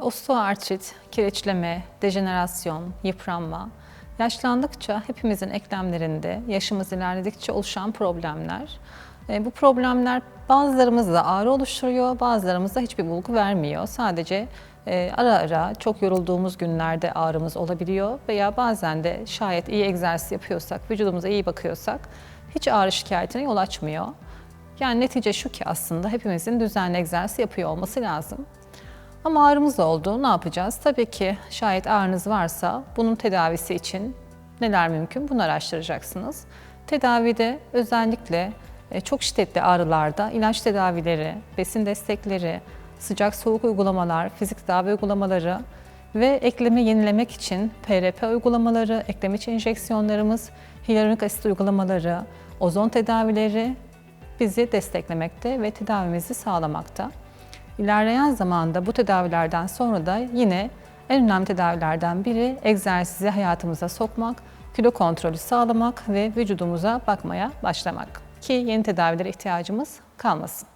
Osteoartrit, kireçleme, dejenerasyon, yıpranma, yaşlandıkça hepimizin eklemlerinde yaşımız ilerledikçe oluşan problemler. E, Bu problemler bazılarımızda ağrı oluşturuyor, bazılarımızda hiçbir bulgu vermiyor. Sadece e, ara ara çok yorulduğumuz günlerde ağrımız olabiliyor veya bazen de şayet iyi egzersiz yapıyorsak, vücudumuza iyi bakıyorsak hiç ağrı şikayetine yol açmıyor. Yani netice şu ki aslında hepimizin düzenli egzersiz yapıyor olması lazım. Ama ağrımız oldu. Ne yapacağız? Tabii ki şayet ağrınız varsa bunun tedavisi için neler mümkün? Bunu araştıracaksınız. Tedavide özellikle e, çok şiddetli ağrılarda ilaç tedavileri, besin destekleri, sıcak soğuk uygulamalar, fizik tedavi uygulamaları ve eklemi yenilemek için PRP uygulamaları, eklem içi enjeksiyonlarımız, hyaluronik asit uygulamaları, ozon tedavileri bizi desteklemekte ve tedavimizi sağlamakta. İlerleyen zamanda bu tedavilerden sonra da yine en önemli tedavilerden biri egzersizi hayatımıza sokmak, kilo kontrolü sağlamak ve vücudumuza bakmaya başlamak ki yeni tedavilere ihtiyacımız kalmasın.